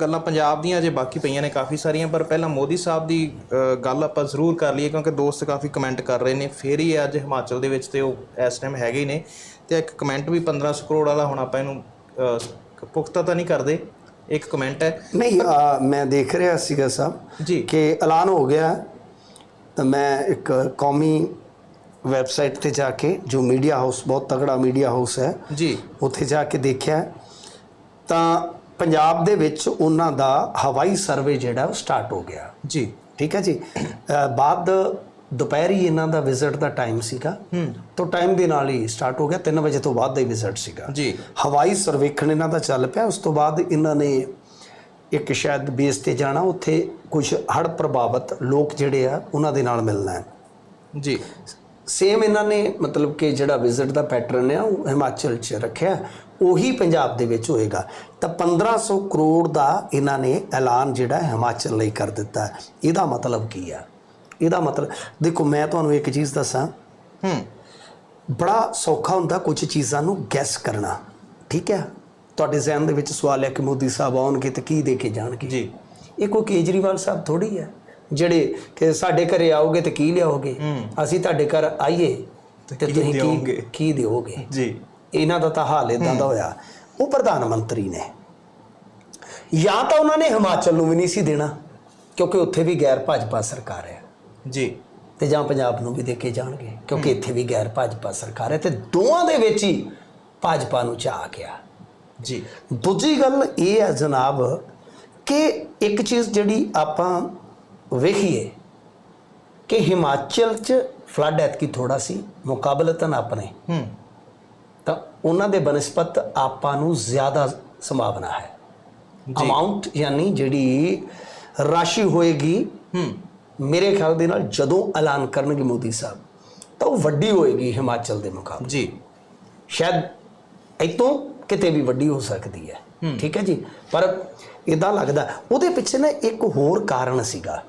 ਗੱਲਾਂ ਪੰਜਾਬ ਦੀਆਂ ਅਜੇ ਬਾਕੀ ਪਈਆਂ ਨੇ ਕਾਫੀ ਸਾਰੀਆਂ ਪਰ ਪਹਿਲਾਂ ਮੋਦੀ ਸਾਹਿਬ ਦੀ ਗੱਲ ਆਪਾਂ ਜ਼ਰੂਰ ਕਰ ਲਈਏ ਕਿਉਂਕਿ ਦੋਸਤ ਕਾਫੀ ਕਮੈਂਟ ਕਰ ਰਹੇ ਨੇ। ਫੇਰ ਹੀ ਅੱਜ ਹਿਮਾਚਲ ਦੇ ਵਿੱਚ ਤੇ ਉਹ ਇਸ ਟਾਈਮ ਹੈਗੇ ਹੀ ਨੇ। ਤੇ ਇੱਕ ਕਮੈਂਟ ਵੀ 1500 ਕਰੋੜ ਵਾਲਾ ਹੁਣ ਆਪਾਂ ਇਹਨੂੰ ਪੁਖਤਾ ਤਾਂ ਨਹੀਂ ਕਰਦੇ ਇੱਕ ਕਮੈਂਟ ਹੈ। ਨਹੀਂ ਮੈਂ ਦੇਖ ਰਿਹਾ ਸੀਗਾ ਸਾਹਿਬ ਜੀ। ਕਿ ਐਲਾਨ ਹੋ ਗਿਆ। ਤਾਂ ਮੈਂ ਇੱਕ ਕੌਮੀ ਵੈਬਸਾਈਟ ਤੇ ਜਾ ਕੇ ਜੋ ਮੀਡੀਆ ਹਾਊਸ ਬਹੁਤ ਤਗੜਾ ਮੀਡੀਆ ਹਾਊਸ ਹੈ ਜੀ। ਉੱਥੇ ਜਾ ਕੇ ਦੇਖਿਆ। ਤਾਂ ਪੰਜਾਬ ਦੇ ਵਿੱਚ ਉਹਨਾਂ ਦਾ ਹਵਾਈ ਸਰਵੇ ਜਿਹੜਾ ਉਹ ਸਟਾਰਟ ਹੋ ਗਿਆ। ਜੀ। ਠੀਕ ਹੈ ਜੀ। ਬਾਅਦ ਦੁਪਹਿਰੀ ਇਹਨਾਂ ਦਾ ਵਿਜ਼ਿਟ ਦਾ ਟਾਈਮ ਸੀਗਾ। ਹੂੰ। ਤਾਂ ਟਾਈਮ ਦੇ ਨਾਲ ਹੀ ਸਟਾਰਟ ਹੋ ਗਿਆ। 3 ਵਜੇ ਤੋਂ ਬਾਅਦ ਦਾ ਹੀ ਵਿਜ਼ਿਟ ਸੀਗਾ। ਜੀ। ਹਵਾਈ ਸਰਵੇਖਣ ਇਹਨਾਂ ਦਾ ਚੱਲ ਪਿਆ। ਉਸ ਤੋਂ ਬਾਅਦ ਇਹਨਾਂ ਨੇ ਇੱਕ ਸ਼ਾਇਦ ਬੇਸ ਤੇ ਜਾਣਾ। ਉੱਥੇ ਕੁਝ ਹੜ ਪ੍ਰਭਾਵਿਤ ਲੋਕ ਜਿਹੜੇ ਆ ਉਹਨਾਂ ਦੇ ਨਾਲ ਮਿਲਣਾ ਹੈ। ਜੀ। ਸੇਮ ਇਹਨਾਂ ਨੇ ਮਤਲਬ ਕਿ ਜਿਹੜਾ ਵਿਜ਼ਿਟ ਦਾ ਪੈਟਰਨ ਹੈ ਉਹ ਹਿਮਾਚਲ 'ਚ ਰੱਖਿਆ। ਉਹੀ ਪੰਜਾਬ ਦੇ ਵਿੱਚ ਹੋਏਗਾ। ਤਾਂ 1500 ਕਰੋੜ ਦਾ ਇਹਨਾਂ ਨੇ ਐਲਾਨ ਜਿਹੜਾ ਹਿਮਾਚਲ ਲਈ ਕਰ ਦਿੱਤਾ। ਇਹਦਾ ਮਤਲਬ ਕੀ ਆ? ਇਹਦਾ ਮਤਲਬ ਦੇਖੋ ਮੈਂ ਤੁਹਾਨੂੰ ਇੱਕ ਚੀਜ਼ ਦੱਸਾਂ। ਹੂੰ। ਬੜਾ ਸੌਖਾ ਹੁੰਦਾ ਕੁਝ ਚੀਜ਼ਾਂ ਨੂੰ ਗੈਸ ਕਰਨਾ। ਠੀਕ ਹੈ? ਤੁਹਾਡੇ ਜ਼ਿਹਨ ਦੇ ਵਿੱਚ ਸਵਾਲ ਹੈ ਕਿ ਮੋਦੀ ਸਾਹਿਬ ਆਉਣਗੇ ਤੇ ਕੀ ਦੇ ਕੇ ਜਾਣਗੇ? ਜੀ। ਇਹ ਕੋਈ ਕੇਜਰੀਵਾਲ ਸਾਹਿਬ ਥੋੜੀ ਹੈ। ਜਿਹੜੇ ਕਿ ਸਾਡੇ ਘਰੇ ਆਓਗੇ ਤੇ ਕੀ ਲਿਆਓਗੇ? ਅਸੀਂ ਤੁਹਾਡੇ ਘਰ ਆਈਏ ਤੇ ਕੀ ਤੁਸੀਂ ਕੀ? ਕੀ ਦਿਓਗੇ? ਜੀ। ਇਹਨਾਂ ਦਾ ਤਾਂ ਹਾਲ ਇਦਾਂ ਦਾ ਹੋਇਆ। ਉਹ ਪ੍ਰਧਾਨ ਮੰਤਰੀ ਨੇ। ਜਾਂ ਤਾਂ ਉਹਨਾਂ ਨੇ ਹਿਮਾਚਲ ਨੂੰ ਵੀ ਨਹੀਂ ਸੀ ਦੇਣਾ ਕਿਉਂਕਿ ਉੱਥੇ ਵੀ ਗੈਰ ਭਾਜਪਾ ਸਰਕਾਰ ਹੈ। ਜੀ। ਤੇ ਜਾਂ ਪੰਜਾਬ ਨੂੰ ਵੀ ਦੇ ਕੇ ਜਾਣਗੇ ਕਿਉਂਕਿ ਇੱਥੇ ਵੀ ਗੈਰ ਭਾਜਪਾ ਸਰਕਾਰ ਹੈ ਤੇ ਦੋਵਾਂ ਦੇ ਵਿੱਚ ਹੀ ਭਾਜਪਾ ਨੂੰ ਚਾਹ ਗਿਆ। ਜੀ। ਦੂਜੀ ਗੱਲ ਇਹ ਹੈ ਜਨਾਬ ਕਿ ਇੱਕ ਚੀਜ਼ ਜਿਹੜੀ ਆਪਾਂ ਵੇਖੀਏ ਕਿ ਹਿਮਾਚਲ 'ਚ ਫਲੱਡ ਐਤਕੀ ਥੋੜਾ ਸੀ ਮੁਕਾਬਲਤਨ ਆਪਣੇ। ਹੂੰ। ਤਾਂ ਉਹਨਾਂ ਦੇ ਬਨਸਪਤ ਆਪਾਂ ਨੂੰ ਜ਼ਿਆਦਾ ਸੰਭਾਵਨਾ ਹੈ। ਅਮਾਉਂਟ ਯਾਨੀ ਜਿਹੜੀ ਰਾਸ਼ੀ ਹੋਏਗੀ ਹੂੰ। ਮੇਰੇ ਖਿਆਲ ਦੇ ਨਾਲ ਜਦੋਂ ਐਲਾਨ ਕਰਨਗੇ ਮੋਦੀ ਸਾਹਿਬ ਤਾਂ ਉਹ ਵੱਡੀ ਹੋਏਗੀ ਹਿਮਾਚਲ ਦੇ ਮੁਕਾਬਲੇ। ਜੀ। ਸ਼ਾਇਦ ਇਤੋਂ ਕਿਤੇ ਵੀ ਵੱਡੀ ਹੋ ਸਕਦੀ ਹੈ। ਠੀਕ ਹੈ ਜੀ? ਪਰ ਇਦਾਂ ਲੱਗਦਾ। ਉਹਦੇ ਪਿੱਛੇ ਨਾ ਇੱਕ ਹੋਰ ਕਾਰਨ ਸੀਗਾ।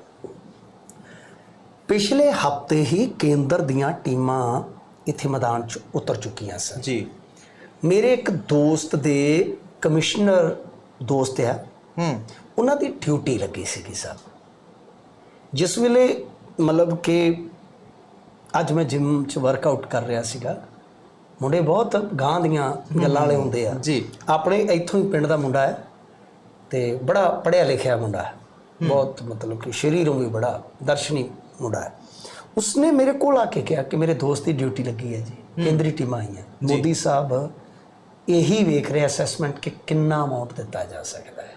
ਪਿਛਲੇ ਹਫ਼ਤੇ ਹੀ ਕੇਂਦਰ ਦੀਆਂ ਟੀਮਾਂ ਇੱਥੇ ਮੈਦਾਨ 'ਚ ਉਤਰ ਚੁੱਕੀਆਂ ਸਨ। ਜੀ। ਮੇਰੇ ਇੱਕ ਦੋਸਤ ਦੇ ਕਮਿਸ਼ਨਰ ਦੋਸਤ ਆ। ਹੂੰ। ਉਹਨਾਂ ਦੀ ਡਿਊਟੀ ਲੱਗੀ ਸੀਗੀ ਸਰ। ਜਿਸ ਵੇਲੇ ਮਤਲਬ ਕਿ ਅੱਜ ਮੈਂ ਜਿਮ 'ਚ ਵਰਕਆਊਟ ਕਰ ਰਿਹਾ ਸੀਗਾ ਮੁੰਡੇ ਬਹੁਤ ਗਾਂ ਦੀਆਂ ਗੱਲਾਂ ਵਾਲੇ ਹੁੰਦੇ ਆ। ਜੀ। ਆਪਣੇ ਇੱਥੋਂ ਹੀ ਪਿੰਡ ਦਾ ਮੁੰਡਾ ਹੈ ਤੇ ਬੜਾ ਪੜ੍ਹਿਆ ਲਿਖਿਆ ਮੁੰਡਾ ਹੈ। ਬਹੁਤ ਮਤਲਬ ਕਿ ਸ਼ਰੀਰੋਂ ਵੀ ਬੜਾ ਦਰਸ਼ਨੀ ਮੁੰਡਾ ਹੈ। ਉਸਨੇ ਮੇਰੇ ਕੋਲ ਆ ਕੇ ਕਿਹਾ ਕਿ ਮੇਰੇ ਦੋਸਤ ਦੀ ਡਿਊਟੀ ਲੱਗੀ ਹੈ ਜੀ। ਕੇਂਦਰੀ ਟੀਮਾਂ ਆਈਆਂ। ਮੋਦੀ ਸਾਹਿਬ ਇਹੀ ਵੇਖ ਰਹੇ ਅਸੈਸਮੈਂਟ ਕਿ ਕਿੰਨਾ ਅਮਾਉਂਟ ਦਿੱਤਾ ਜਾ ਸਕਦਾ ਹੈ।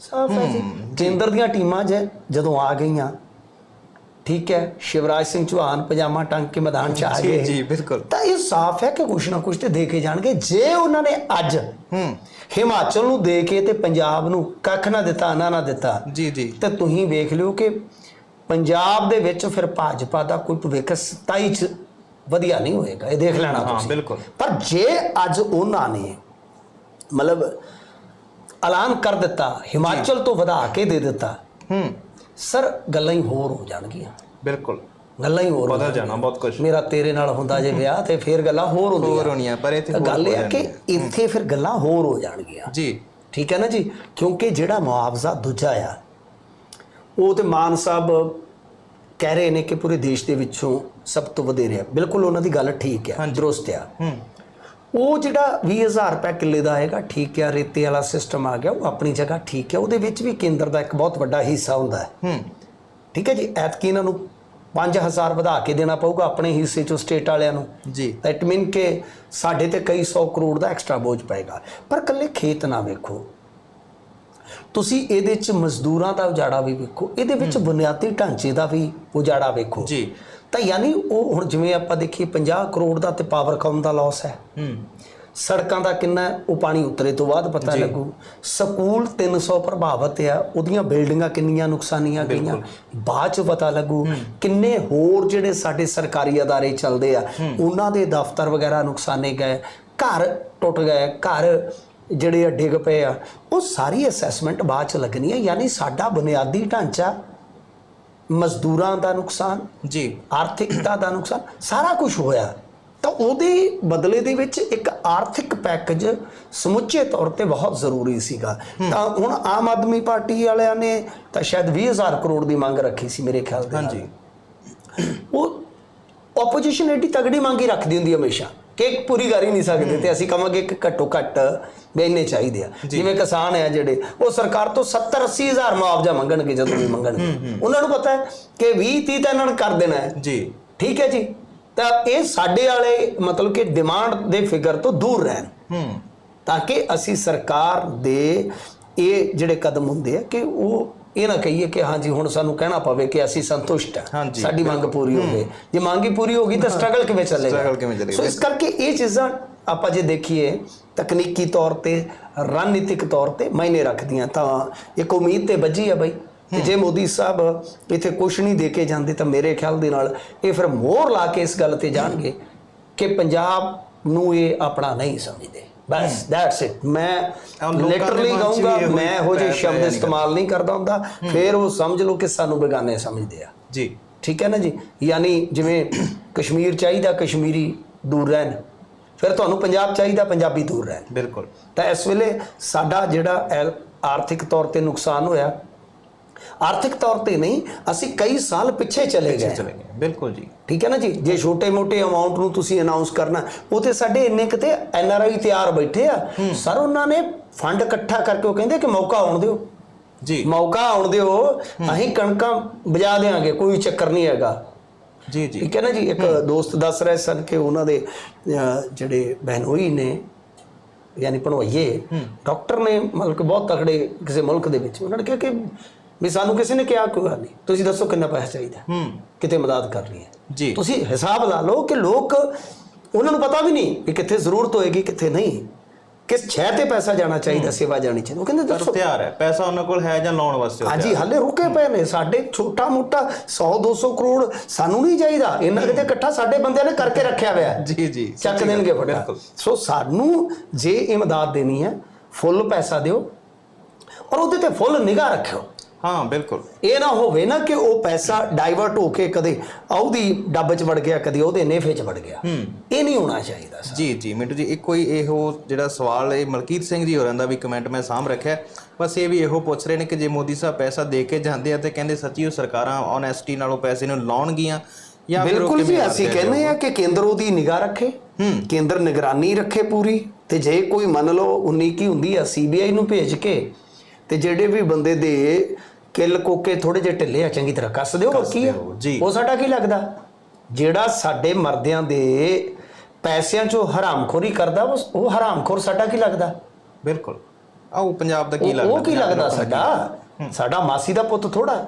ਸਾਫ਼ ਹੈ ਜੀ। ਕੇਂਦਰ ਦੀਆਂ ਟੀਮਾਂ ਜੇ ਜਦੋਂ ਆ ਗਈਆਂ ਠੀਕ ਹੈ ਸ਼ਿਵਰਾਜ ਸਿੰਘ ਚੌਹਾਨ ਪਜਾਮਾ ਟੰਗ ਕੇ ਮੈਦਾਨ 'ਚ ਆ ਜੀ ਗਏ। ਜੀ ਬਿਲਕੁਲ। ਤਾਂ ਇਹ ਸਾਫ਼ ਹੈ ਕਿ ਕੁਛ ਨਾ ਕੁਛ ਤੇ ਦੇ ਕੇ ਜਾਣਗੇ। ਜੇ ਉਹਨਾਂ ਨੇ ਅੱਜ ਹੂੰ। ਹਿਮਾਚਲ ਨੂੰ ਦੇ ਕੇ ਤੇ ਪੰਜਾਬ ਨੂੰ ਕੱਖ ਨਾ ਦਿੱਤਾ ਨਾ ਨਾ ਦਿੱਤਾ ਜੀ ਜੀ। ਤੇ ਤੁਸੀਂ ਵੇਖ ਲਿਓ ਕਿ ਪੰਜਾਬ ਦੇ ਵਿੱਚ ਫਿਰ ਭਾਜਪਾ ਦਾ ਕੋਈ ਭਵਿੱਖ 27 ਚ ਵਧੀਆ ਨਹੀਂ ਹੋਏਗਾ ਇਹ ਦੇਖ ਲੈਣਾ ਤੁਸੀਂ। ਬਿਲਕੁਲ। ਪਰ ਜੇ ਅੱਜ ਉਹਨਾਂ ਨੇ ਮਤਲਬ ਐਲਾਨ ਕਰ ਦਿੱਤਾ ਹਿਮਾਚਲ ਤੋਂ ਵਧਾ ਕੇ ਦੇ ਦਿੱਤਾ ਹੂੰ। ਸਰ ਗੱਲਾਂ ਹੀ ਹੋਰ ਹੋ ਜਾਣਗੀਆਂ। ਬਿਲਕੁਲ। ਗੱਲਾਂ ਹੀ ਹੋਰ ਬਦਲ ਜਾਣਾ ਬਹੁਤ ਕੁਝ ਮੇਰਾ ਤੇਰੇ ਨਾਲ ਹੁੰਦਾ ਜੇ ਵਿਆਹ ਤੇ ਫਿਰ ਗੱਲਾਂ ਹੋਰ ਹੁੰਦੀਆਂ। ਹੋਰ ਹੋਣੀਆਂ ਪਰ ਇੱਥੇ ਗੱਲ ਇਹ ਹੋ ਕਿ। ਇੱਥੇ ਫਿਰ ਗੱਲਾਂ ਹੋਰ ਹੋ ਜਾਣਗੀਆਂ। ਜੀ। ਠੀਕ ਹੈ ਨਾ ਜੀ? ਕਿਉਂਕਿ ਜਿਹੜਾ ਮੁਆਵਜ਼ਾ ਦੂਜਾ ਆ ਉਹ ਤੇ ਮਾਨ ਸਾਹਿਬ ਕਹਿ ਰਹੇ ਨੇ ਕਿ ਪੂਰੇ ਦੇਸ਼ ਦੇ ਵਿੱਚੋਂ ਸਭ ਤੋਂ ਵਧੇਰੇ ਆ। ਬਿਲਕੁਲ ਉਹਨਾਂ ਦੀ ਗੱਲ ਠੀਕ ਆ ਦਰੁਸਤ ਆ। ਉਹ ਜਿਹੜਾ 20000 ਰੁਪਏ ਕਿੱਲੇ ਦਾ ਆਏਗਾ ਠੀਕ ਆ ਰੇਤੇ ਵਾਲਾ ਸਿਸਟਮ ਆ ਗਿਆ ਉਹ ਆਪਣੀ ਜਗ੍ਹਾ ਠੀਕ ਹੈ ਉਹਦੇ ਵਿੱਚ ਵੀ ਕੇਂਦਰ ਦਾ ਇੱਕ ਬਹੁਤ ਵੱਡਾ ਹਿੱਸਾ ਹੁੰਦਾ ਹੈ। ਹੂੰ। ਠੀਕ ਹੈ ਜੀ? ਐਤਕੀ ਇਹਨਾਂ ਨੂੰ 5000 ਵਧਾ ਕੇ ਦੇਣਾ ਪਊਗਾ ਆਪਣੇ ਹਿੱਸੇ ਚੋਂ ਸਟੇਟ ਵਾਲਿਆਂ ਨੂੰ। ਜੀ। ਦੈਟ ਮੀਨ ਕਿ ਸਾਡੇ ਤੇ ਕਈ 100 ਕਰੋੜ ਦਾ ਐਕਸਟਰਾ ਬੋਝ ਪਏਗਾ। ਪਰ ਕੱਲੇ ਖੇਤ ਨਾ ਵੇਖੋ। ਤੁਸੀਂ ਇਹਦੇ ਚ ਮਜ਼ਦੂਰਾਂ ਦਾ ਉਜਾੜਾ ਵੀ ਵੇਖੋ ਇਹਦੇ ਵਿੱਚ ਬੁਨਿਆਦੀ ਢਾਂਚੇ ਦਾ ਵੀ ਉਜਾੜਾ ਵੇਖੋ। ਜੀ। ਤਾਂ ਯਾਨੀ ਉਹ ਹੁਣ ਜਿਵੇਂ ਆਪਾਂ ਦੇਖੀਏ 50 ਕਰੋੜ ਦਾ ਤੇ ਪਾਵਰਕਾਮ ਦਾ ਲਾਸ ਹੈ। ਹੂੰ। ਸੜਕਾਂ ਦਾ ਕਿੰਨਾ ਉਹ ਪਾਣੀ ਉਤਰੇ ਤੋਂ ਬਾਅਦ ਪਤਾ ਲੱਗੂ। ਸਕੂਲ 300 ਪ੍ਰਭਾਵਿਤ ਆ ਉਹਦੀਆਂ ਬਿਲਡਿੰਗਾਂ ਕਿੰਨੀਆਂ ਨੁਕਸਾਨੀਆਂ ਗਈਆਂ। ਬਾਅਦ ਚ ਪਤਾ ਲੱਗੂ ਕਿੰਨੇ ਹੋਰ ਜਿਹੜੇ ਸਾਡੇ ਸਰਕਾਰੀ ਅਦਾਰੇ ਚੱਲਦੇ ਆ ਉਹਨਾਂ ਦੇ ਦਫ਼ਤਰ ਵਗੈਰਾ ਨੁਕਸਾਨੇ ਗਏ। ਘਰ ਟੁੱਟ ਗਏ ਘਰ ਜਿਹੜੇ ਆ ਡਿੱਗ ਪਏ ਆ ਉਹ ਸਾਰੀ ਅਸੈਸਮੈਂਟ ਬਾਅਦ ਚ ਲੱਗਣੀ ਹੈ ਯਾਨੀ ਸਾਡਾ ਬੁਨਿਆਦੀ ਢਾਂਚਾ ਮਜ਼ਦੂਰਾਂ ਦਾ ਨੁਕਸਾਨ ਜੀ। ਆਰਥਿਕਤਾ ਦਾ ਨੁਕਸਾਨ ਸਾਰਾ ਕੁਝ ਹੋਇਆ। ਤਾਂ ਉਹਦੇ ਬਦਲੇ ਦੇ ਵਿੱਚ ਇੱਕ ਆਰਥਿਕ ਪੈਕੇਜ ਸਮੁੱਚੇ ਤੌਰ ਤੇ ਬਹੁਤ ਜ਼ਰੂਰੀ ਸੀਗਾ। ਤਾਂ ਹੁਣ ਆਮ ਆਦਮੀ ਪਾਰਟੀ ਵਾਲਿਆਂ ਨੇ ਤਾਂ ਸ਼ਾਇਦ 20000 ਕਰੋੜ ਦੀ ਮੰਗ ਰੱਖੀ ਸੀ ਮੇਰੇ ਖਿਆਲ ਦੇ ਹਾਂਜੀ। ਉਹ ਆਪੋਜੀਸ਼ਨ ਐਡੀ ਤਗੜੀ ਮੰਗ ਹੀ ਰੱਖਦੀ ਹੁੰਦੀ ਹਮੇਸ਼ਾ। ਕਿ ਇੱਕ ਪੂਰੀ ਕਰ ਹੀ ਨਹੀਂ ਸਕਦੇ ਤੇ ਅਸੀਂ ਕਹਾਂਗੇ ਕਿ ਘੱਟੋ ਘੱਟ ਇੰਨੇ ਚਾਹੀਦੇ ਆ। ਜਿਵੇਂ ਕਿਸਾਨ ਆ ਜਿਹੜੇ ਉਹ ਸਰਕਾਰ ਤੋਂ 70 80 ਹਜ਼ਾਰ ਮੁਆਵਜ਼ਾ ਮੰਗਣਗੇ ਜਦੋਂ ਵੀ ਮੰਗਣਗੇ। ਉਹਨਾਂ ਨੂੰ ਪਤਾ ਹੈ ਕਿ 20 30 ਤਾਂ ਇਹਨਾਂ ਨੇ ਕਰ ਦੇਣਾ ਹੈ। ਜੀ। ਠੀਕ ਹੈ ਜੀ? ਤਾਂ ਇਹ ਸਾਡੇ ਵਾਲੇ ਮਤਲਬ ਕਿ ਡਿਮਾਂਡ ਦੇ ਫਿਗਰ ਤੋਂ ਦੂਰ ਰਹਿਣ। ਹੂੰ। ਤਾਂ ਕਿ ਅਸੀਂ ਸਰਕਾਰ ਦੇ ਇਹ ਜਿਹੜੇ ਕਦਮ ਹੁੰਦੇ ਆ ਕਿ ਉਹ ਇਹ ਨਾ ਕਹੀਏ ਕਿ ਹਾਂਜੀ ਹੁਣ ਸਾਨੂੰ ਕਹਿਣਾ ਪਵੇ ਕਿ ਅਸੀਂ ਸੰਤੁਸ਼ਟ ਹਾਂ ਸਾਡੀ ਮੰਗ ਪੂਰੀ ਹੋ ਗਈ। ਜੇ ਮੰਗ ਹੀ ਪੂਰੀ ਹੋ ਗਈ ਤਾਂ ਸਟਰਗਲ ਕਿਵੇਂ ਚੱਲੇਗਾ? Struggle ਕਿਵੇਂ ਚੱਲੇਗਾ? ਸੋ ਇਸ ਕਰਕੇ ਇਹ ਚੀਜ਼ਾਂ ਆਪਾਂ ਜੇ ਦੇਖੀਏ ਤਕਨੀਕੀ ਤੌਰ ਤੇ ਰਣਨੀਤਿਕ ਤੌਰ ਤੇ ਮਾਇਨੇ ਰੱਖਦੀਆਂ ਤਾਂ ਇੱਕ ਉਮੀਦ ਤੇ ਵੱਜੀ ਆ ਬਈ ਕਿ ਜੇ ਮੋਦੀ ਸਾਹਿਬ ਇੱਥੇ ਕੁਛ ਨਹੀਂ ਦੇ ਕੇ ਜਾਂਦੇ ਤਾਂ ਮੇਰੇ ਖਿਆਲ ਦੇ ਨਾਲ ਇਹ ਫਿਰ ਮੋਹਰ ਲਾ ਕੇ ਇਸ ਗੱਲ ਤੇ ਜਾਣਗੇ ਕਿ ਪੰਜਾਬ ਨੂੰ ਇਹ ਆਪਣਾ ਨਹੀਂ ਸਮਝਦੇ। ਬਸ ਦੈਟਸ ਇਟ ਮੈਂ ਲਿਟਰਲੀ ਕਹੂੰਗਾ ਮੈਂ ਇਹੋ ਜਿਹੇ ਸ਼ਬਦ ਇਸਤੇਮਾਲ ਨਹੀਂ ਕਰਦਾ ਹੁੰਦਾ। ਫਿਰ ਉਹ ਸਮਝ ਲਓ ਕਿ ਸਾਨੂੰ ਬੇਗਾਨੇ ਸਮਝਦੇ ਆ। ਜੀ। ਠੀਕ ਹੈ ਨਾ ਜੀ? ਯਾਨੀ ਜਿਵੇਂ ਕਸ਼ਮੀਰ ਚਾਹੀਦਾ ਕਸ਼ਮੀਰੀ ਦੂਰ ਰਹਿਣ। ਫਿਰ ਤੁਹਾਨੂੰ ਪੰਜਾਬ ਚਾਹੀਦਾ ਪੰਜਾਬੀ ਦੂਰ ਰਹਿਣ। ਬਿਲਕੁਲ। ਤਾਂ ਇਸ ਵੇਲੇ ਸਾਡਾ ਜਿਹੜਾ ਆਰਥਿਕ ਤੌਰ ਤੇ ਨੁਕਸਾਨ ਹੋਇਆ ਆਰਥਿਕ ਤੌਰ ਤੇ ਨਹੀਂ ਅਸੀਂ ਕਈ ਸਾਲ ਪਿੱਛੇ ਚਲੇ ਗਏ। ਚਲੇ ਗਏ। ਬਿਲਕੁਲ ਜੀ। ਠੀਕ ਹੈ ਨਾ ਜੀ? ਜੇ ਛੋਟੇ-ਮੋਟੇ ਅਮਾਉਂਟ ਨੂੰ ਤੁਸੀਂ ਅਨਾਉਂਸ ਕਰਨਾ ਉਹ ਤੇ ਸਾਡੇ ਇੰਨੇ ਕਿਤੇ ਐਨ ਆਰ ਆਈ ਤਿਆਰ ਬੈਠੇ ਆ। ਸਰ ਉਹਨਾਂ ਨੇ ਫੰਡ ਇਕੱਠਾ ਕਰਕੇ ਉਹ ਕਹਿੰਦੇ ਕਿ ਮੌਕਾ ਆਉਣ ਦਿਓ। ਜੀ। ਮੌਕਾ ਆਉਣ ਦਿਓ। ਅਸੀਂ ਕਣਕਾਂ ਬਜਾ ਦੇਾਂਗੇ ਕੋਈ ਚੱਕਰ ਨਹੀਂ ਹੈਗਾ। ਜੀ ਜੀ। ਠੀਕ ਹੈ ਨਾ ਜੀ? ਇੱਕ ਦੋਸਤ ਦੱਸ ਰਹੇ ਸਨ ਕਿ ਉਹਨਾਂ ਦੇ ਜਿਹੜੇ ਬਹਿਨੋਈ ਨੇ ਯਾਨੀ ਭਣੋਈਏ ਡਾਕਟਰ ਨੇ ਮਤਲਬ ਕਿ ਬਹੁਤ ਤਕੜੇ ਕਿਸੇ ਮੁਲਕ ਦੇ ਵਿੱਚ ਉਹਨਾਂ ਨੇ ਕਿਹਾ ਕਿ ਵੀ ਸਾਨੂੰ ਕਿਸੇ ਨੇ ਕਿਹਾ ਕੋਈ ਗੱਲ ਨਹੀਂ ਤੁਸੀਂ ਦੱਸੋ ਕਿੰਨਾ ਪੈਸਾ ਚਾਹੀਦਾ ਹੂੰ। ਕਿਤੇ ਮਦਦ ਕਰਨੀ ਹੈ। ਜੀ। ਤੁਸੀਂ ਹਿਸਾਬ ਲਾ ਲਓ ਕਿ ਲੋਕ ਉਹਨਾਂ ਨੂੰ ਪਤਾ ਵੀ ਨਹੀਂ ਕਿ ਕਿੱਥੇ ਜ਼ਰੂਰਤ ਹੋਏਗੀ ਕਿੱਥੇ ਨਹੀਂ। ਕਿਸ ਛੇ ਤੇ ਪੈਸਾ ਜਾਣਾ ਚਾਹੀਦਾ ਸੇਵਾ ਜਾਣੀ ਚਾਹੀਦੀ। ਉਹ ਕਹਿੰਦੇ ਦੱਸੋ। ਤਿਆਰ ਹੈ। ਪੈਸਾ ਉਹਨਾਂ ਕੋਲ ਹੈ ਜਾਂ ਲਾਉਣ ਵਾਸਤੇ ਹਾਂਜੀ ਹਾਲੇ ਰੁਕੇ ਪਏ ਨੇ। ਸਾਡੇ ਛੋਟਾ ਮੋਟਾ 100 200 ਕਰੋੜ ਸਾਨੂੰ ਨਹੀਂ ਚਾਹੀਦਾ। ਇਹਨਾਂ ਕਿਤੇ ਇਕੱਠਾ ਸਾਡੇ ਬੰਦਿਆਂ ਨੇ ਕਰਕੇ ਰੱਖਿਆ ਹੋਇਆ। ਜੀ ਜੀ। ਚੱਕ ਦੇਣਗੇ ਫਟਾ। ਸੋ ਸਾਨੂੰ ਜੇ ਇਮਦਾਦ ਦੇਣੀ ਹੈ ਫੁੱਲ ਪੈਸਾ ਦਿਓ। ਔਰ ਉਹਦੇ ਤੇ ਫੁੱਲ ਨਿਗਾਹ ਰੱਖਿਓ। ਹਾਂ ਬਿਲਕੁਲ। ਇਹ ਨਾ ਹੋਵੇ ਨਾ ਕਿ ਉਹ ਪੈਸਾ ਡਾਈਵਰਟ ਹੋ ਕੇ ਕਦੇ ਉਹਦੀ ਡੱਬ 'ਚ ਵੜ ਗਿਆ ਕਦੇ ਉਹਦੇ ਨੇਫੇ 'ਚ ਵੜ ਗਿਆ। ਇਹ ਨਹੀਂ ਹੋਣਾ ਚਾਹੀਦਾ ਸਰ। ਜੀ ਜੀ ਮਿੰਟੂ ਜੀ ਇੱਕੋ ਹੀ ਇਹੋ ਜਿਹੜਾ ਸਵਾਲ ਹੈ ਮਲਕੀਤ ਸਿੰਘ ਜੀ ਹੋਰਾਂ ਦਾ ਵੀ ਕਮੈਂਟ ਮੈਂ ਸਾਂਭ ਰੱਖਿਆ। ਬਸ ਇਹ ਵੀ ਇਹੋ ਪੁੱਛ ਰਹੇ ਨੇ ਕਿ ਜੇ ਮੋਦੀ ਸਾਹਿਬ ਪੈਸਾ ਦੇ ਕੇ ਜਾਂਦੇ ਆ ਤੇ ਕਹਿੰਦੇ ਸੱਚੀ ਉਹ ਸਰਕਾਰਾਂ ਓਨੈਸਟੀ ਨਾਲ ਉਹ ਪੈਸੇ ਨੂੰ ਲਾਉਣਗੀਆਂ ਜਾਂ ਬਿਲਕੁਲ ਜੀ ਕਿਵੇਂ ਅਸੀਂ ਕਹਿੰਦੇ ਆ ਕਿ ਕੇਂਦਰ ਉਹਦੀ ਨਿਗਾਹ ਰੱਖੇ। ਕੇਂਦਰ ਨਿਗਰਾਨੀ ਰੱਖੇ ਪੂਰੀ ਤੇ ਜੇ ਕੋਈ ਮੰਨ ਲਓ 19 ਕੀ ਹੁੰਦੀ ਆ ਸੀਬੀਆਈ ਨੂੰ ਭੇਜ ਕੇ ਤੇ ਜਿਹੜੇ ਵੀ ਬੰਦੇ ਦੇ ਕਿੱਲ ਕੋਕੇ ਥੋੜੇ ਜਿਹੇ ਢਿੱਲੇ ਆ ਚੰਗੀ ਤਰ੍ਹਾਂ ਕੱਸ ਦਿਓ ਹੋਰ ਕੀ ਆ? ਦਿਓ, ਜੀ। ਉਹ ਸਾਡਾ ਕੀ ਲੱਗਦਾ? ਜਿਹੜਾ ਸਾਡੇ ਮਰਦਿਆਂ ਦੇ ਪੈਸਿਆਂ ਚੋਂ ਹਰਾਮਖੋਰੀ ਕਰਦਾ ਉਹ ਉਹ ਹਰਾਮਖੋਰ ਸਾਡਾ ਕੀ ਲੱਗਦਾ? ਬਿਲਕੁਲ। ਆਓ ਪੰਜਾਬ ਦਾ ਕੀ ਉਹ- ਲੱਗਦਾ? ਉਹ ਕੀ ਲੱਗਦਾ ਸਾਡਾ? ਸਾਡਾ ਮਾਸੀ ਦਾ ਪੁੱਤ ਥੋੜਾ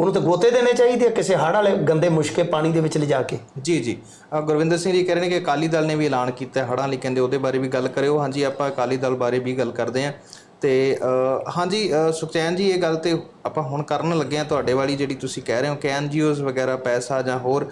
ਉਹਨੂੰ ਤਾਂ ਗੋਤੇ ਦੇਣੇ ਚਾਹੀਦੇ ਆ ਕਿਸੇ ਹੜ ਵਾਲੇ ਗੰਦੇ ਮੁਸ਼ਕੇ ਪਾਣੀ ਦੇ ਵਿੱਚ ਲਿਜਾ ਕੇ। ਜੀ ਜੀ। ਗੁਰਵਿੰਦਰ ਸਿੰਘ ਜੀ ਕਹਿ ਰਹੇ ਨੇ ਕਿ ਅਕਾਲੀ ਦਲ ਨੇ ਵੀ ਐਲਾਨ ਕੀਤਾ ਹੈ ਹੜ੍ਹਾਂ ਲਈ। ਕਹਿੰਦੇ ਉਹਦੇ ਬਾਰੇ ਵੀ ਗੱਲ ਕਰਿਓ। ਹਾਂਜੀ ਆਪਾਂ ਅਕਾਲੀ ਦਲ ਬਾਰੇ ਵੀ ਗੱਲ ਕਰਦੇ ਹਾਂ। ਤੇ ਹਾਂਜੀ ਸੁਖਚੈਨ ਜੀ, ਇਹ ਗੱਲ ਤੇ ਆਪਾਂ ਹੁਣ ਕਰਨ ਲੱਗੇ ਹਾਂ ਤੁਹਾਡੇ ਵਾਲੀ ਜਿਹੜੀ ਤੁਸੀਂ ਕਹਿ ਰਹੇ ਹੋ ਕਿ ਐਨਜੀਓਜ਼ ਵਗੈਰਾ, ਪੈਸਾ ਜਾਂ ਹੋਰ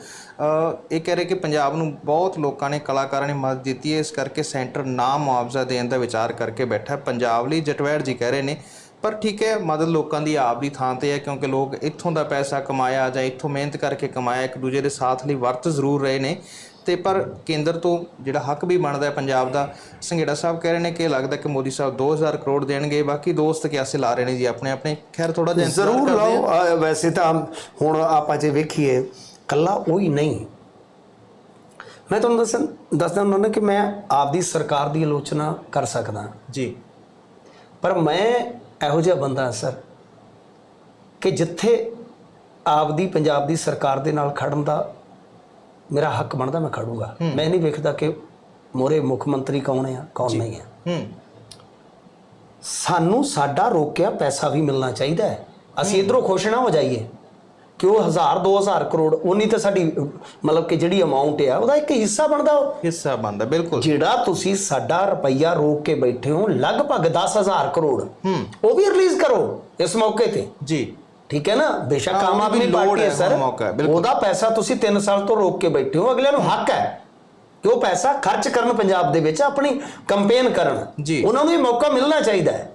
ਇਹ ਕਹਿ ਰਹੇ ਕਿ ਪੰਜਾਬ ਨੂੰ ਬਹੁਤ ਲੋਕਾਂ ਨੇ, ਕਲਾਕਾਰਾਂ ਨੇ ਮਦਦ ਦਿੱਤੀ ਹੈ, ਇਸ ਕਰਕੇ ਸੈਂਟਰ ਨਾ ਮੁਆਵਜ਼ਾ ਦੇਣ ਦਾ ਵਿਚਾਰ ਕਰਕੇ ਬੈਠਾ ਪੰਜਾਬ ਲਈ ਜਟਵੈੜ ਜੀ ਕਹਿ ਰਹੇ ਨੇ, ਪਰ ਠੀਕ ਹੈ, ਮਦਦ ਲੋਕਾਂ ਦੀ ਆਪ ਦੀ ਥਾਂ ਤੇ ਹੈ, ਕਿਉਂਕਿ ਲੋਕ ਇੱਥੋਂ ਦਾ ਪੈਸਾ ਕਮਾਇਆ ਜਾਂ ਇੱਥੋਂ ਮਿਹਨਤ ਕਰਕੇ ਕਮਾਇਆ, ਇੱਕ ਦੂਜੇ ਦੇ ਸਾਥ ਲਈ ਵਰਤ ਜ਼ਰੂਰ ਰਹੇ ਨੇ। ਤੇ ਪਰ ਕੇਂਦਰ ਤੋਂ ਜਿਹੜਾ ਹੱਕ ਵੀ ਬਣਦਾ ਹੈ ਪੰਜਾਬ ਦਾ ਸੰਘੇੜਾ ਸਾਹਿਬ ਕਹਿ ਰਹੇ ਨੇ ਕਿ ਲੱਗਦਾ ਕਿ ਮੋਦੀ ਸਾਹਿਬ 2000 ਕਰੋੜ ਦੇਣਗੇ ਬਾਕੀ ਦੋਸਤ ਕਿਆਸੇ ਲਾ ਰਹੇ ਨੇ ਜੀ ਆਪਣੇ ਆਪਣੇ। ਖੈਰ ਥੋੜਾ ਜਿਹਾ ਜ਼ਰੂਰ ਹਾਂ। ਲਾਓ ਵੈਸੇ ਤਾਂ ਹੁਣ ਆਪਾਂ ਜੇ ਵੇਖੀਏ ਕੱਲਾ ਉਹੀ ਨਹੀਂ। ਮੈਂ ਤੁਹਾਨੂੰ ਦੱਸਣ ਦੱਸਦਾ ਹੁੰਦਾ ਨਾ ਕਿ ਮੈਂ ਆਪਦੀ ਸਰਕਾਰ ਦੀ ਆਲੋਚਨਾ ਕਰ ਸਕਦਾ। ਜੀ। ਪਰ ਮੈਂ ਇਹੋ ਜਿਹਾ ਬੰਦਾ ਸਰ ਕਿ ਜਿੱਥੇ ਆਪਦੀ ਪੰਜਾਬ ਦੀ ਸਰਕਾਰ ਦੇ ਨਾਲ ਖੜਨ ਦਾ ਮੇਰਾ ਹੱਕ ਬਣਦਾ ਮੈਂ ਖੜੂੰਗਾ। ਮੈਂ ਨਹੀਂ ਵੇਖਦਾ ਕਿ ਮੋਰੇ ਮੁੱਖ ਮੰਤਰੀ ਕੌਣ ਹੈ ਕੌਣ ਨਹੀਂ ਹੈ। ਹੂੰ। ਸਾਨੂੰ ਸਾਡਾ ਰੋਕਿਆ ਪੈਸਾ ਵੀ ਮਿਲਣਾ ਚਾਹੀਦਾ ਹੈ। ਅਸੀਂ ਇਧਰੋਂ ਖੁਸ਼ ਨਾ ਹੋ ਜਾਈਏ ਕਿ ਉਹ 1000 2000 ਕਰੋੜ ਉਨੀ ਤਾਂ ਸਾਡੀ ਮਤਲਬ ਕਿ ਜਿਹੜੀ ਅਮਾਉਂਟ ਆ ਉਹਦਾ ਇੱਕ ਹਿੱਸਾ ਬਣਦਾ ਉਹ। ਹਿੱਸਾ ਬਣਦਾ ਬਿਲਕੁਲ। ਜਿਹੜਾ ਤੁਸੀਂ ਸਾਡਾ ਰੁਪਈਆ ਰੋਕ ਕੇ ਬੈਠੇ ਹੋ ਲਗਭਗ 10000 ਕਰੋੜ ਉਹ ਵੀ ਰਿਲੀਜ਼ ਕਰੋ ਇਸ ਮੌਕੇ ਤੇ। ਜੀ। ਠੀਕ ਹੈ ਨਾ? ਬੇਸ਼ੱਕ ਆਮ ਆਦਮੀ ਲੋੜ ਪਾਰਟੀ ਹੈ ਸਰ। ਉਹਦਾ ਪੈਸਾ ਤੁਸੀਂ 3 ਸਾਲ ਤੋਂ ਰੋਕ ਕੇ ਬੈਠੇ ਹੋ। ਅਗਲਿਆਂ ਨੂੰ ਹੱਕ ਹੈ ਕਿ ਉਹ ਪੈਸਾ ਖਰਚ ਕਰਨ ਪੰਜਾਬ ਦੇ ਵਿੱਚ ਆਪਣੀ ਕੰਪੇਨ ਕਰਨ। ਉਹਨਾਂ ਨੂੰ ਇਹ ਮੌਕਾ ਮਿਲਣਾ ਚਾਹੀਦਾ ਹੈ।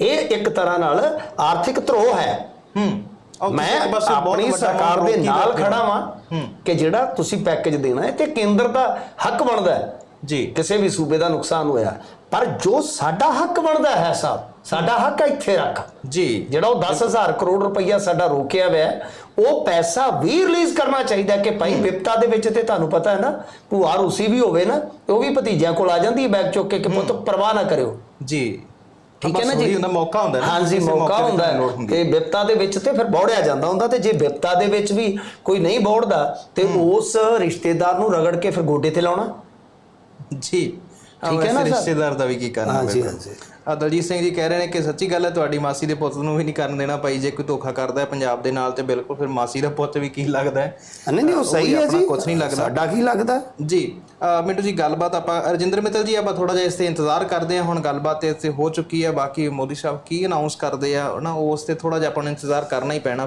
ਇਹ ਇੱਕ ਤਰ੍ਹਾਂ ਨਾਲ ਆਰਥਿਕ ਧਰੋਹ ਹੈ। ਹੂੰ। ਮੈਂ ਆਪਣੀ ਸਰਕਾਰ ਦੇ ਨਾਲ। ਖੜਾ ਵਾਂ ਕਿ ਜਿਹੜਾ ਤੁਸੀਂ ਪੈਕੇਜ ਦੇਣਾ ਹੈ ਤੇ ਕੇਂਦਰ ਦਾ ਹੱਕ ਬਣਦਾ ਹੈ। ਜੀ। ਕਿਸੇ ਵੀ ਸੂਬੇ ਦਾ ਨੁਕਸਾਨ ਹੋਇਆ। ਪਰ ਜੋ ਸਾਡਾ ਹੱਕ ਬਣਦਾ ਹੈ ਸਾਹਿਬ ਸਾਡਾ ਹੱਕ ਇੱਥੇ ਰੱਖ। ਜੀ। ਜਿਹੜਾ ਉਹ 10000 ਕਰੋੜ ਰੁਪਈਆ ਸਾਡਾ ਰੋਕਿਆ ਹੋਇਆ ਹੈ, ਉਹ ਪੈਸਾ ਵੀ ਰਿਲੀਜ਼ ਕਰਨਾ ਚਾਹੀਦਾ ਹੈ ਕਿ ਭਾਈ ਵਿਪਤਾ ਦੇ ਵਿੱਚ ਤੇ ਤੁਹਾਨੂੰ ਪਤਾ ਹੈ ਨਾ ਭੂਆ ਰੂਸੀ ਵੀ ਹੋਵੇ ਨਾ ਤੇ ਉਹ ਵੀ ਭਤੀਜਿਆਂ ਕੋਲ ਆ ਜਾਂਦੀ ਹੈ ਬੈਗ ਚੁੱਕ ਕੇ ਕਿ ਪੁੱਤ ਪਰਵਾਹ ਨਾ ਕਰਿਓ। ਜੀ। ਠੀਕ ਹੈ ਨਾ ਜੀ? ਹੁੰਦਾ ਮੌਕਾ ਹੁੰਦਾ ਹਾਂਜੀ ਕਿਸੇ ਮੌਕਾ ਤੇ ਹੁੰਦਾ ਹੈ ਕਿ ਵਿਪਤਾ ਦੇ ਵਿੱਚ ਤੇ ਫਿਰ ਬੌੜਿਆ ਜਾਂਦਾ ਹੁੰਦਾ ਤੇ ਜੇ ਵਿਪਤਾ ਦੇ ਵਿੱਚ ਵੀ ਕੋਈ ਨਹੀਂ ਬੌੜਦਾ ਤੇ ਉਸ ਰਿਸ਼ਤੇਦਾਰ ਨੂੰ ਰਗੜ ਕੇ ਫਿਰ ਗੋਡੇ ਤੇ ਲਾਉਣਾ। ਜੀ ਠੀਕ ਹੈ ਨਾ? ਰਿਸ਼ਤੇਦਾਰ ਦਾ ਵੀ ਕੀ ਕਰਨਾ ਹਾਂਜੀ। ਹਾਂਜੀ। ਆ ਦਲਜੀਤ ਸਿੰਘ ਜੀ ਕਹਿ ਰਹੇ ਨੇ ਕਿ ਸੱਚੀ ਗੱਲ ਹੈ ਤੁਹਾਡੀ ਮਾਸੀ ਦੇ ਪੁੱਤ ਨੂੰ ਵੀ ਨਹੀਂ ਕਰਨ ਦੇਣਾ ਭਾਈ ਜੇ ਕੋਈ ਧੋਖਾ ਕਰਦਾ ਹੈ ਪੰਜਾਬ ਦੇ ਨਾਲ ਤੇ ਬਿਲਕੁਲ ਫਿਰ ਮਾਸੀ ਦਾ ਪੁੱਤ ਵੀ ਕੀ ਲੱਗਦਾ ਹੈ ਨਹੀਂ ਨਹੀਂ ਉਹ ਸਹੀ ਹੈ ਜੀ ਕੁਛ ਨਹੀਂ ਲੱਗਦਾ। ਸਾਡਾ ਕੀ ਲੱਗਦਾ ਜੀ ਮਿੰਟੂ ਜੀ ਗੱਲਬਾਤ ਆਪਾਂ ਰਜਿੰਦਰ ਮਿੱਤਲ ਜੀ ਆਪਾਂ ਥੋੜਾ ਜਿਹਾ ਇਸ ਤੇ ਇੰਤਜ਼ਾਰ ਕਰਦੇ ਹਾਂ ਹੁਣ ਗੱਲਬਾਤ ਇਸ ਤੇ ਹੋ ਚੁੱਕੀ ਹੈ ਬਾਕੀ ਮੋਦੀ ਸਾਹਿਬ ਕੀ ਅਨਾਉਂਸ ਕਰਦੇ ਆ ਨਾ ਉਸ ਤੇ ਥੋੜਾ ਜਿਹਾ ਆਪਾਂ ਨੂੰ ਇੰਤਜ਼ਾਰ ਕਰਨਾ ਹੀ ਪੈਣਾ